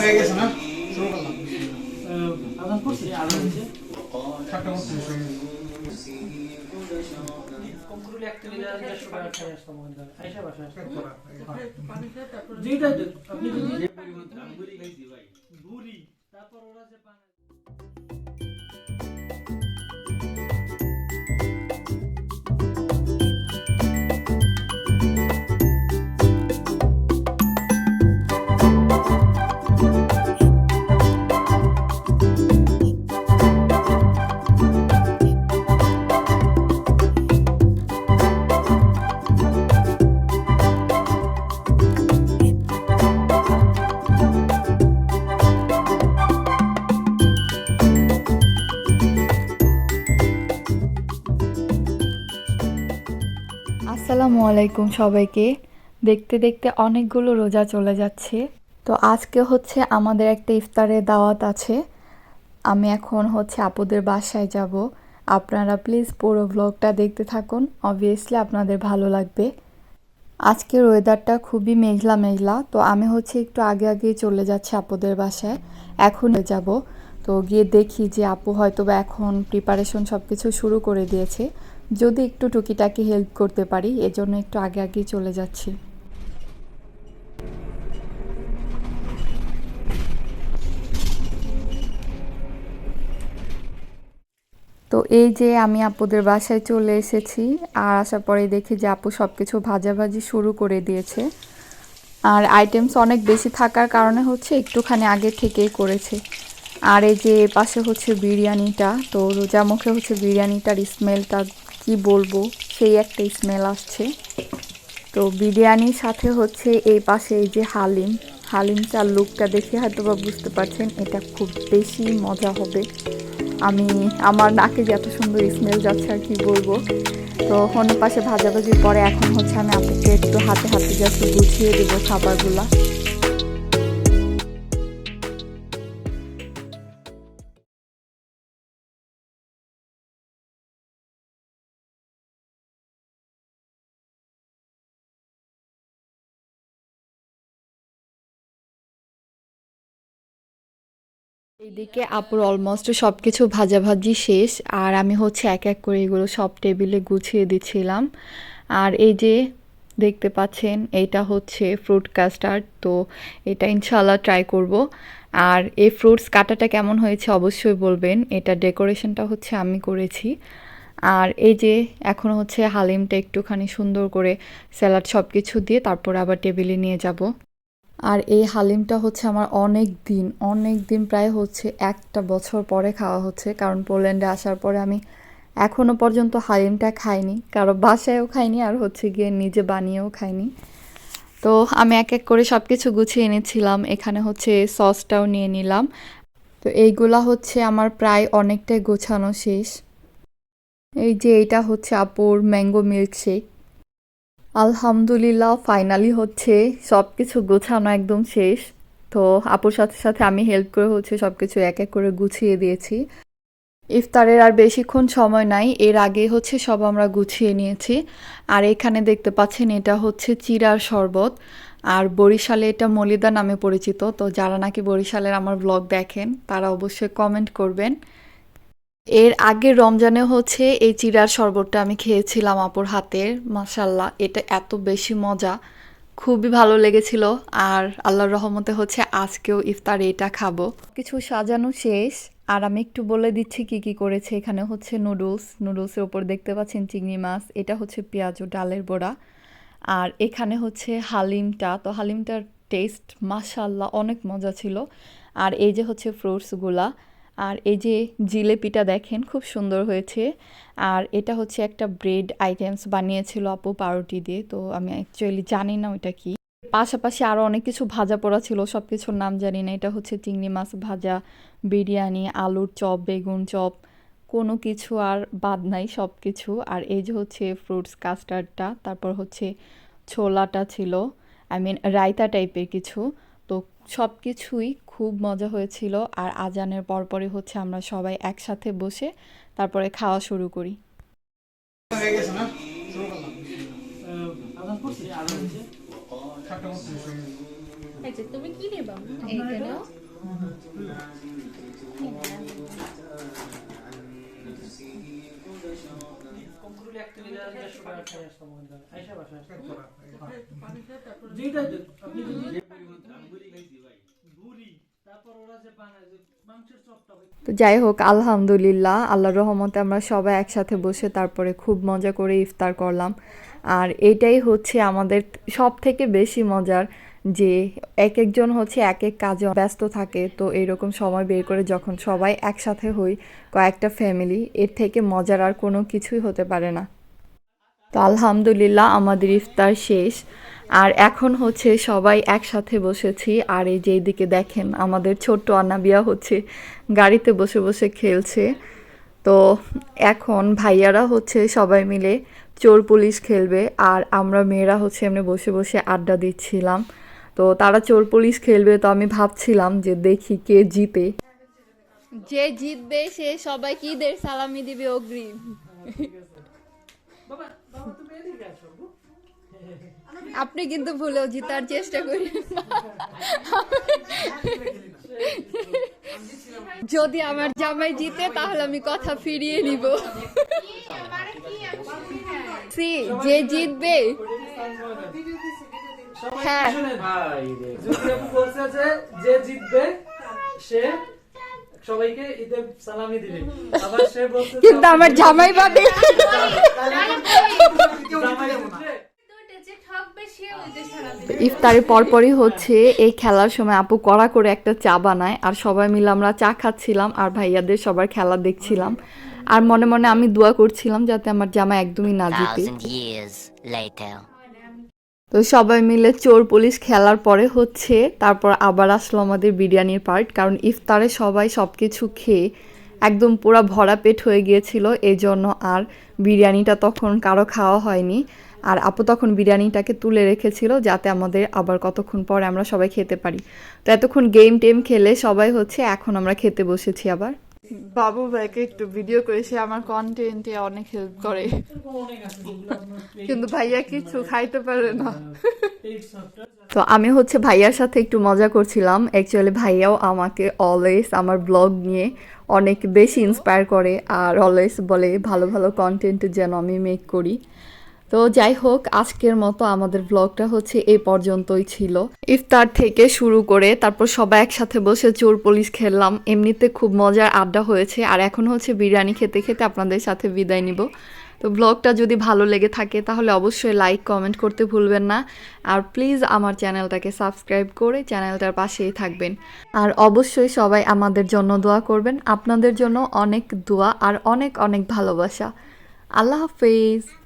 হয়ে গেছে না? শুরু করলাম আদান করছি আদান হয়েছে সাতটা মতো শেষ হয়ে গেছে কমকুরুলি একটা আসসালামু আলাইকুম সবাইকে। দেখতে দেখতে অনেকগুলো রোজা চলে যাচ্ছে। তো আজকে হচ্ছে আমাদের একটা ইফতারের দাওয়াত আছে। আমি এখন হচ্ছে আপুদের বাসায় যাব। আপনারা প্লিজ পুরো ব্লগটা দেখতে থাকুন। অবভিয়াসলি আপনাদের ভালো লাগবে। আজকের ওয়েদারটা খুবই মেঘলা মেঘলা। তো আমি হচ্ছে একটু আগে আগেই চলে যাচ্ছি আপুদের বাসায়। এখন যাব। তো গিয়ে দেখি যে আপু হয়তো বা এখন প্রিপারেশন সব কিছু শুরু করে দিয়েছে। যদি একটু টুকিটাকি হেল্প করতে পারি, এজন্য একটু আগে আগেই চলে যাচ্ছি। তো এই যে আমি আপুদের বাসায় চলে এসেছি, আর আসার পরে দেখি যে আপু সব কিছু ভাজাভাজি শুরু করে দিয়েছে। আর আইটেমস অনেক বেশি থাকার কারণে হচ্ছে একটুখানি আগে থেকেই করেছে। আর এই যে পাশে হচ্ছে বিরিয়ানিটা, তো রোজা মুখে হচ্ছে বিরিয়ানিটার স্মেলটা কি বলব, সেই একটা স্মেল আসছে। তো বিরিয়ানির সাথে হচ্ছে এই পাশে এই যে হালিম, হালিমটার লুকটা দেখে হয়তো বা বুঝতে পারছেন, এটা খুব বেশি মজা হবে। আমি, আমার নাকে যে এত সুন্দর স্মেল যাচ্ছে আর কি বলব। তো অন্য পাশে ভাজাভাজির পরে এখন হচ্ছে আমি আপুকে একটু হাতে হাতে জাস্ট গুছিয়ে দেবো খাবারগুলা। এইদিকে আপুর অলমোস্ট সব কিছু ভাজাভাজি শেষ, আর আমি হচ্ছে এক এক করে এগুলো সব টেবিলে গুছিয়ে দিচ্ছিলাম। আর এই যে দেখতে পাচ্ছেন, এটা হচ্ছে ফ্রুট কাস্টার্ড তো এটা ইনশাল্লাহ ট্রাই করব। আর এই ফ্রুটস কাটাটা কেমন হয়েছে অবশ্যই বলবেন, এটা ডেকোরেশনটা হচ্ছে আমি করেছি। আর এই যে এখন হচ্ছে হালিমটা একটুখানি সুন্দর করে স্যালাড সব কিছু দিয়ে তারপর আবার টেবিলে নিয়ে যাব। আর এই হালিমটা হচ্ছে আমার অনেক দিন অনেক দিন প্রায় হচ্ছে একটা বছর পরে খাওয়া হচ্ছে। কারণ পোল্যান্ডে আসার পরে আমি এখনও পর্যন্ত হালিমটা খাইনি, কারও বাসায়ও খাইনি আর হচ্ছে গিয়ে নিজে বানিয়েও খাইনি। তো আমি এক এক করে সব কিছু গুছিয়ে এনেছিলাম, এখানে হচ্ছে সসটাও নিয়ে নিলাম। তো এইগুলা হচ্ছে আমার প্রায় অনেকটাই গোছানো শেষ। এই যে এইটা হচ্ছে আপুর ম্যাঙ্গো মিল্কশেক। আলহামদুলিল্লাহ ফাইনালি হচ্ছে সব কিছু গোছানো একদম শেষ। তো আপুর সাথে সাথে আমি হেল্প করে হচ্ছে সব কিছু এক এক করে গুছিয়ে দিয়েছি। ইফতারের আর বেশিক্ষণ সময় নাই, এর আগে হচ্ছে সব আমরা গুছিয়ে নিয়েছি। আর এখানে দেখতে পাচ্ছেন এটা হচ্ছে চিরার শরবত, আর বরিশালে এটা মলিদা নামে পরিচিত। তো যারা নাকি বরিশালের আমার ব্লগ দেখেন, তারা অবশ্যই কমেন্ট করবেন। এর আগে রমজানে হচ্ছে এই চিরার শরবতটা আমি খেয়েছিলাম আপুর হাতের মাসাল্লাহ এটা এত বেশি মজা, খুবই ভালো লেগেছিল, আর আল্লাহর রহমতে হচ্ছে আজকেও ইফতার এটা খাব। কিছু সাজানো শেষ, আর আমি একটু বলে দিচ্ছি কি কি করেছে, এখানে হচ্ছে নুডলস, নুডলসের ওপর দেখতে পাচ্ছেন চিংড়ি মাছ, এটা হচ্ছে পেঁয়াজ ও ডালের বড়া, আর এখানে হচ্ছে হালিমটা, তো হালিমটার টেস্ট মাশাল্লাহ অনেক মজা ছিল, আর এই যে হচ্ছে ফ্রুটসগুলা আর এই যে জিলেপিটা দেখেন, খুব সুন্দর হয়েছে। আর এটা হচ্ছে একটা ব্রেড আইটেমস বানিয়েছিল আপু পাউরুটি দিয়ে, তো আমি অ্যাকচুয়ালি জানি না ওইটা কি। পাশাপাশি আরও অনেক কিছু ভাজা পোড়া ছিল সব কিছুর নাম জানি না। এটা হচ্ছে চিংড়ি মাছ ভাজা, বিরিয়ানি, আলুর চপ, বেগুন চপ, কোনো কিছু আর বাদ নাই সব কিছু আর এই যে হচ্ছে ফ্রুটস কাস্টার্ডটা তারপর হচ্ছে ছোলাটা ছিল। আই মিন রায়তা টাইপের কিছু। তো সব কিছুই খুব মজা হয়েছিল আর আজানের পরপরই হচ্ছে আমরা সবাই একসাথে বসে তারপরে খাওয়া শুরু করি হয়ে গেছে না হয়ে তুমি কি নেবা যেটা আপনি তো যাই হোক, আলহামদুলিল্লাহ আল্লাহ রহমতে আমরা সবাই একসাথে বসে তারপরে খুব মজা করে ইফতার করলাম। আর এটাই হচ্ছে আমাদের সব থেকে বেশি মজার যে এক একজন হচ্ছে এক এক কাজে ব্যস্ত থাকে, তো এরকম সময় বের করে যখন সবাই একসাথে হই কয়েকটা ফ্যামিলি এর থেকে মজার আর কোনো কিছুই হতে পারে না। তো আলহামদুলিল্লাহ, আমাদের ইফতার শেষ। আর এখন হচ্ছে সবাই একসাথে বসেছি। আর এই যে দিকে দেখেন, আমাদের ছোট্ট আনাবিয়া হচ্ছে গাড়িতে বসে বসে খেলছে। তো এখন ভাইয়ারা হচ্ছে সবাই মিলে চোর পুলিশ খেলবে, আর আমরা মেয়েরা হচ্ছে এমনি বসে বসে আড্ডা দিচ্ছিলাম। তো তারা চোর পুলিশ খেলবে তো আমি ভাবছিলাম যে দেখি কে জিতে। যে জিতবে সে সবাই কি দের সালামি দিবে অগ্রিম। আপনি কিন্তু ভুলেও জিতার চেষ্টা করেন না। যদি আমার জামাই জিতে তাহলে আমি কথা ফিরিয়ে নিব সি যে জিতবে হ্যাঁ। যে জিতবে সে সবাইকে ঈদের সালামি দিবে আবার সে বলছে কিন্তু আমার জামাই বাদে জামাই জিতবে, দুইটা যে ঠকবে সে ওই যে সারা ইফতারের পরপরই হচ্ছে এই খেলার সময় আপু কড়া করে একটা চা বানায় আর সবাই মিলে আমরা চা খাচ্ছিলাম আর ভাইয়াদের সবার খেলা দেখছিলাম। আর মনে মনে আমি দোয়া করছিলাম যাতে আমার জামা একদমই না জিতে. তো সবাই মিলে চোর পুলিশ খেলার পরে হচ্ছে তারপর আবার আসলো আমাদের বিরিয়ানির পার্ট কারণ ইফতারে সবাই সব কিছু খেয়ে একদম পুরা ভরা পেট হয়ে গিয়েছিল এই জন্য আর বিরিয়ানিটা তখন কারও খাওয়া হয়নি। আর আপু তখন বিরিয়ানিটাকে তুলে রেখেছিল যাতে আমাদের আবার কতক্ষণ পরে আমরা সবাই খেতে পারি। তো এতক্ষণ গেম টেম খেলে সবাই হচ্ছে এখন আমরা খেতে বসেছি আবার। বাবু ভাইকে একটু ভিডিও করে সে আমার কন্টেন্টে অনেক হেল্প করে। কিন্তু ভাইয়া কিছু খাইতে পারে না। তো আমি হচ্ছে ভাইয়ার সাথে একটু মজা করছিলাম। অ্যাকচুয়ালি ভাইয়াও আমাকে অলওয়েজ আমার ব্লগ নিয়ে অনেক বেশি ইন্সপায়ার করে আর অলওয়েজ বলে ভালো ভালো কন্টেন্ট যেন আমি মেক করি। তো যাই হোক, আজকের মতো আমাদের ব্লগটা হচ্ছে এই পর্যন্তই ছিল। ইফতার থেকে শুরু করে তারপর সবাই একসাথে বসে চোর পুলিশ খেললাম। এমনিতে খুব মজার আড্ডা হয়েছে। আর এখন হচ্ছে বিরিয়ানি খেতে খেতে আপনাদের সাথে বিদায় নিব। তো ব্লগটা যদি ভালো লেগে থাকে তাহলে অবশ্যই লাইক কমেন্ট করতে ভুলবেন না। আর প্লিজ আমার চ্যানেলটাকে সাবস্ক্রাইব করে চ্যানেলটার পাশেই থাকবেন। আর অবশ্যই সবাই আমাদের জন্য দোয়া করবেন। আপনাদের জন্য অনেক দোয়া আর অনেক অনেক ভালোবাসা। আল্লাহ হাফেজ।